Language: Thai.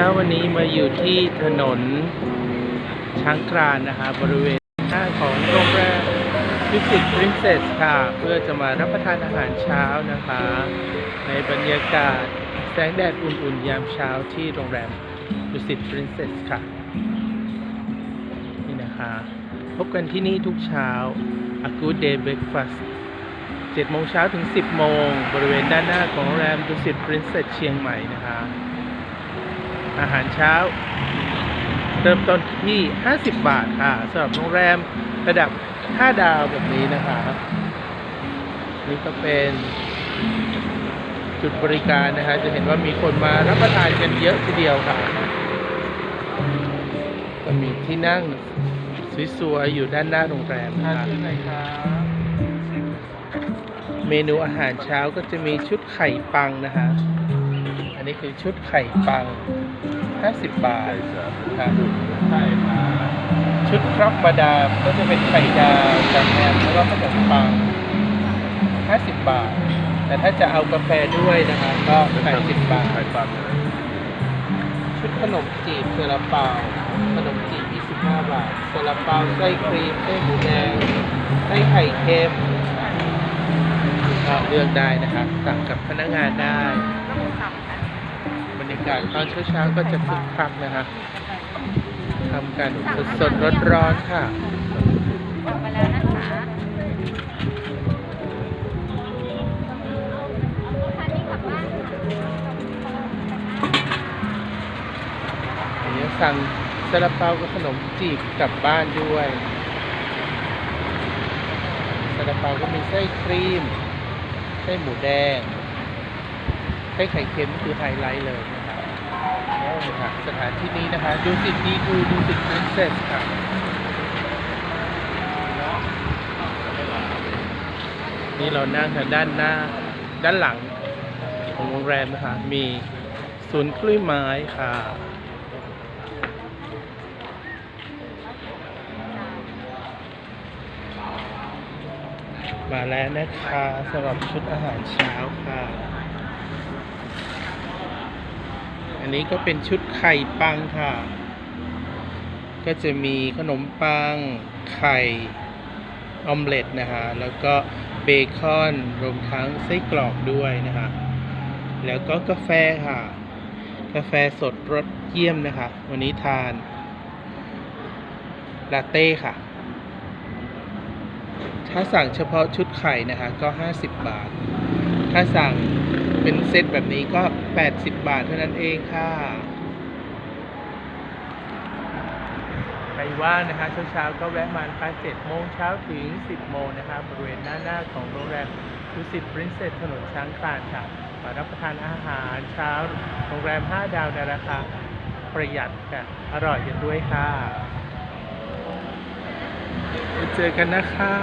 ช้าวันนี้มาอยู่ที่ถนนช้างกรานนะคะบริเวณหน้าของโรงแรมวิสิตพรินเซสค่ะ เพื่อจะมารับประทานอาหารเช้านะคะ ในบรรยากาศแสงแดดอุ่นๆ ยามเช้าที่โรงแรมวิสิตพรินเซสค่ะ นี่นะคะ พบกันที่นี่ทุกเช้า A Good Day Breakfast 7โมงเช้าถึง 10 โมง บริเวณด้านหน้าของโรงแรมดุสิตพรินเซสเชียงใหม่นะคะ อาหารเช้า เริ่มต้นที่ 50 บาทค่ะสำหรับโรงแรมระดับ 5 ดาวแบบนี้นะคะนี่ก็เป็นจุดบริการนะคะ จะเห็นว่ามีคนมารับประทานกันเยอะทีเดียวค่ะ ก็มีที่นั่งสวยๆอยู่ด้านหน้าโรงแรมนะคะเมนูอาหารเช้าก็จะมีชุดไข่ปังนะคะ อันนี้คือชุดไข่ปัง 50 บาทครับชุดครอบมาดามก็จะเป็นไข่ดาวกับแฮมแล้วก็ขนมปัง 50 บาท แต่ถ้าจะเอากาแฟด้วยนะคะก็80บาทชุดขนมจีบซาลาเปาขนมจีบ 25 บาทซาลาเปาไส้ครีมไส้หมูแดงไส้ไข่เค็มก็เลือกได้นะครับสั่งกับพนักงานได้ากาศตอนเช้าๆก็จะคึกคักนะครับทำกันสดๆร้อนๆค่ะสั่งไปแล้วนะคะอันนี้สั่งซาลาเปากับขนมจีบกลับบ้านด้วยซาลาเปาก็มีไส้ครีม ไส้หมูแดง ไส้ไข่เค็มคือไฮไลท์เลยนะ สถานที่นี้นะคะดูสิดีดูดูสิพรินเซสค่ะนี่เรานั่งทางด้านหน้าด้านหลังของโรงแรมนะคะมีศูนย์กล้วยไม้ค่ะมาแล้วนะคะสำหรับชุดอาหารเช้าค่ะ อั นนี้ก็เป็นชุดไข่ปังค่ะ ก็จะมีขนมปัง ไข่ออมเล็ตนะคะ แล้วก็เบคอนรวมทั้งไส้กรอกด้วยนะคะ แล้วก็กาแฟค่ะ กาแฟสดรสเยี่ยมนะคะ วันนี้ทานลาเต้ค่ะ ถ้าสั่งเฉพาะชุดไข่นะคะก็ 50 บาท ถ้าสั่ง เป็นเซตแบบนี้ก็ 80 บาทเท่านั้นเองค่ะใครว่างนะคะเช้าๆก็แวะมาค่ะ7โมงเช้าถึง 10 โมงนะคะบริเวณด้าหน้าของโรงแรมดุสิตปรินเซสถนนช้างคลานค่ะมารับประทานอาหารเช้าโรงแรม 5 ดาวในราคาประหยัดค่ะ อร่อยกันด้วยค่ะ เจอกันนะคะ